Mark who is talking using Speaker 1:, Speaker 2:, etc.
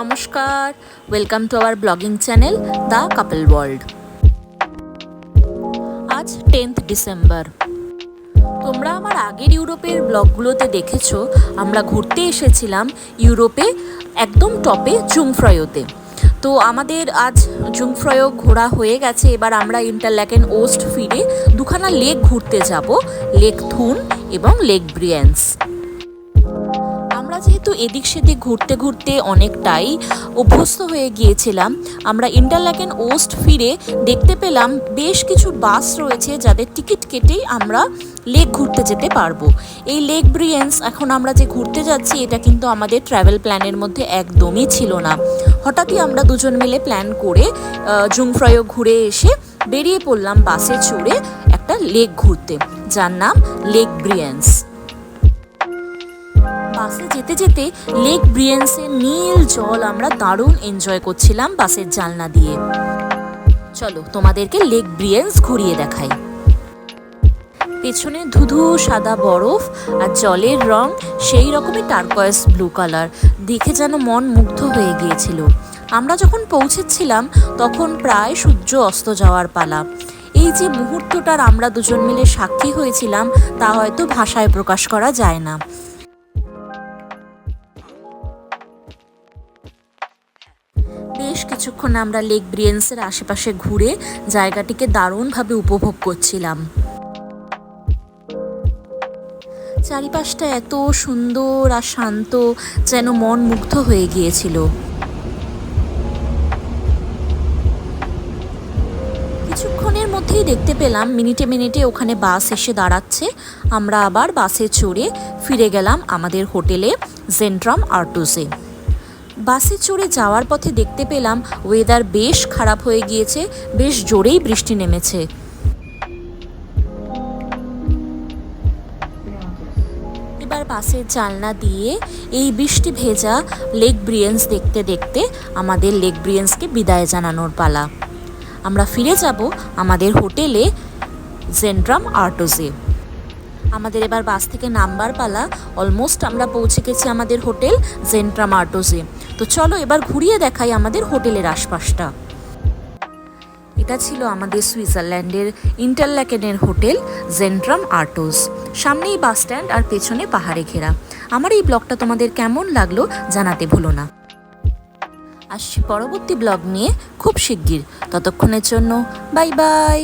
Speaker 1: নমস্কার welcome to our blogging channel the couple world আজ tenth December তোমরা আমার আগের ইউরোপের ব্লগগুলোতে দেখেছ, আমরা ঘুরতে এসেছিলাম ইউরোপে, একদম টপে জুংফ্রয়োতে তো আমাদের আজ জুংফ্রয় ঘোরা হয়ে গেছে, এবার আমরা ইন্টারল্যাকেন ওস্ট ফিরে দুখানা লেক ঘুরতে যাব, লেক থুন এবং লেক ব্রিয়েন্স। আমরা যেহেতু এদিক সেদিক ঘুরতে ঘুরতে অনেকটাই অভ্যস্ত হয়ে গিয়েছিলাম, আমরা ইন্টারল্যাকেন ওস্ট ফিরে দেখতে পেলাম বেশ কিছু বাস রয়েছে যাদের টিকিট কেটেই আমরা লেক ঘুরতে যেতে পারব। এই লেক ব্রিয়েন্স, এখন আমরা যে ঘুরতে যাচ্ছি, এটা কিন্তু আমাদের ট্রাভেল প্ল্যানের মধ্যে একদমই ছিল না। হঠাৎই আমরা দুজন মিলে প্ল্যান করে জুংফ্রয় ঘুরে এসে বেরিয়ে পড়লাম বাসে চড়ে একটা লেক ঘুরতে, যার নাম লেক ব্রিয়েন্স। বাসে যেতে যেতে লেক ব্রিয়েন্সের নীল জল আমরা দারুণ এনজয় করছিলাম বাসের জানলা দিয়ে। চলো তোমাদেরকে লেক ব্রিয়েন্স ঘুরিয়ে দেখাই। পেছনে ধুধু, সাদা বরফ আর জলের রং সেই রকমই টার্কয়েস ব্লু কালার। দেখে যেন মন মুগ্ধ হয়ে গিয়েছিল। আমরা যখন পৌঁছেছিলাম, তখন প্রায় সূর্য অস্ত যাওয়ার পালা। এই যে মুহূর্তটার আমরা দুজন মিলে সাক্ষী হয়েছিলাম, তা হয়তো ভাষায় প্রকাশ করা যায় না। বেশ কিছুক্ষণ আমরা লেক ব্রিয়েন্সের আশেপাশে ঘুরে জায়গাটিকে দারুণভাবে উপভোগ করছিলাম। চারিপাশটা এত সুন্দর আর শান্ত যেন মন মুগ্ধ হয়ে গিয়েছিল। কিছুক্ষণের মধ্যেই দেখতে পেলাম মিনিটে মিনিটে ওখানে বাস এসে দাঁড়াচ্ছে। আমরা আবার বাসে চড়ে ফিরে গেলাম আমাদের হোটেলে জেন্ট্রাম আর্টুসে বাসে চড়ে যাওয়ার পথে দেখতে পেলাম ওয়েদার বেশ খারাপ হয়ে গিয়েছে, বেশ জোরেই বৃষ্টি নেমেছে। এবার বাসের জানলা দিয়ে এই বৃষ্টি ভেজা লেক ব্রিয়েন্স দেখতে দেখতে আমাদের লেক ব্রিয়েন্সকে বিদায় জানানোর পালা। আমরা ফিরে যাব আমাদের হোটেলে জেন্ট্রাম আর্টোজে আমাদের এবার বাস থেকে নাম্বার পালা। অলমোস্ট আমরা পৌঁছে গেছি আমাদের হোটেল জেন্ট্রাম আর্টোজে তো চলো এবার ঘুরিয়ে দেখাই আমাদের হোটেলের আশপাশটা। এটা ছিল আমাদের সুইজারল্যান্ডের ইন্টারল্যাকেনের হোটেল জেন্ট্রাম আর্টোস সামনেই বাস স্ট্যান্ড আর পেছনে পাহাড়ে ঘেরা। আমার এই ব্লগটা তোমাদের কেমন লাগল জানাতে ভুলো না। আসছি পরবর্তী ব্লগ নিয়ে খুব শিগগির। ততক্ষণের জন্য বাই বাই।